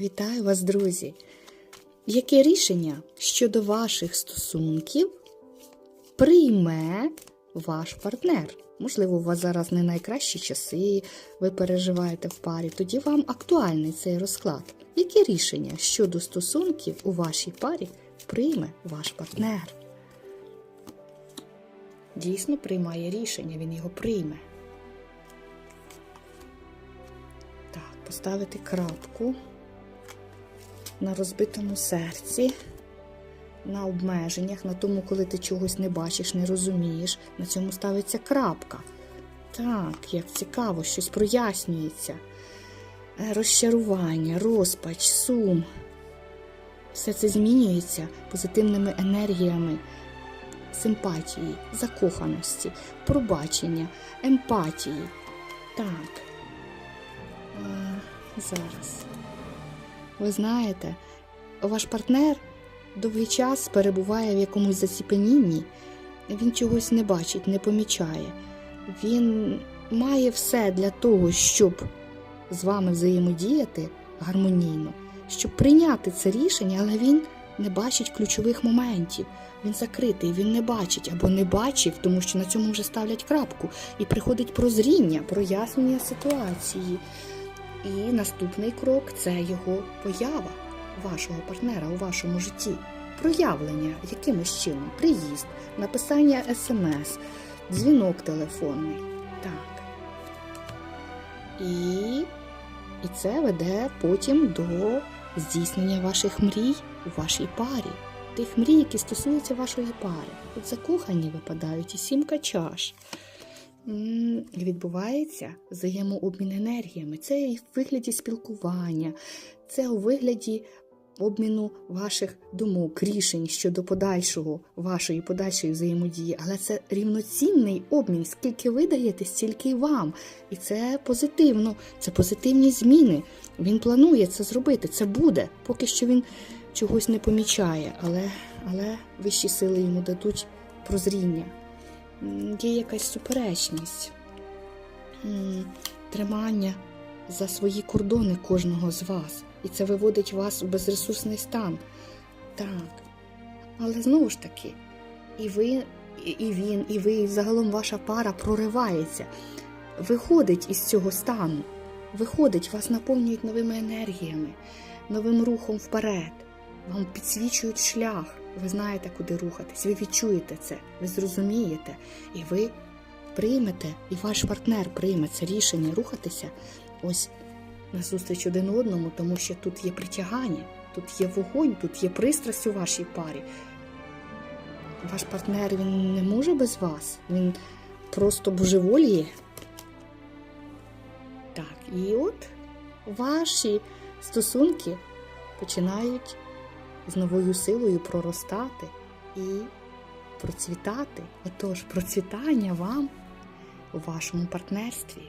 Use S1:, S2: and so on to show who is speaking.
S1: Вітаю вас, друзі! Яке рішення щодо ваших стосунків прийме ваш партнер? Можливо, у вас зараз не найкращі часи, ви переживаєте в парі, тоді вам актуальний цей розклад. Яке рішення щодо стосунків у вашій парі прийме ваш партнер? Дійсно приймає рішення, він його прийме. Так, поставити крапку на розбитому серці, на обмеженнях, на тому, коли ти чогось не бачиш, не розумієш. На цьому ставиться крапка. Так, як цікаво, щось прояснюється. Розчарування, розпач, сум. Все це змінюється позитивними енергіями симпатії, закоханості, пробачення, емпатії. Так. Е, зараз. Ви знаєте, ваш партнер довгий час перебуває в якомусь заціпенінні, він чогось не бачить, не помічає. Він має все для того, щоб з вами взаємодіяти гармонійно, щоб прийняти це рішення, але він не бачить ключових моментів. Він закритий, він не бачить або не бачив, тому що на цьому вже ставлять крапку, і приходить прозріння, прояснення ситуації. І наступний крок це його поява вашого партнера у вашому житті. Проявлення якимось чином, приїзд, написання смс, дзвінок телефонний. Так. І, і це веде потім до здійснення ваших мрій у вашій парі. Тих мрій, які стосуються вашої пари. От закохані випадають і сімка чаш. Відбувається взаємообмін енергіями. Це і в вигляді спілкування, це у вигляді обміну ваших думок, рішень щодо подальшого, вашої подальшої взаємодії. Але це рівноцінний обмін. Скільки ви даєте, стільки й вам. І це позитивно, це позитивні зміни. Він планує це зробити. Це буде. Поки що він чогось не помічає, але, але вищі сили йому дадуть прозріння. Є якась суперечність, тримання за свої кордони кожного з вас. І це виводить вас у безресурсний стан. Так. Але знову ж таки, і ви, і він, і ви, і загалом ваша пара проривається, виходить із цього стану, виходить, вас наповнюють новими енергіями, новим рухом вперед. Вам підсвічують шлях, ви знаєте, куди рухатись, ви відчуєте це, ви зрозумієте, і ви приймете, і ваш партнер прийме це рішення рухатися ось назустріч один одному, тому що тут є притягання, тут є вогонь, тут є пристрасть у вашій парі. Ваш партнер він не може без вас, він просто божеволіє. Так, і от ваші стосунки починають з новою силою проростати і процвітати. Отож, процвітання вам у вашому партнерстві.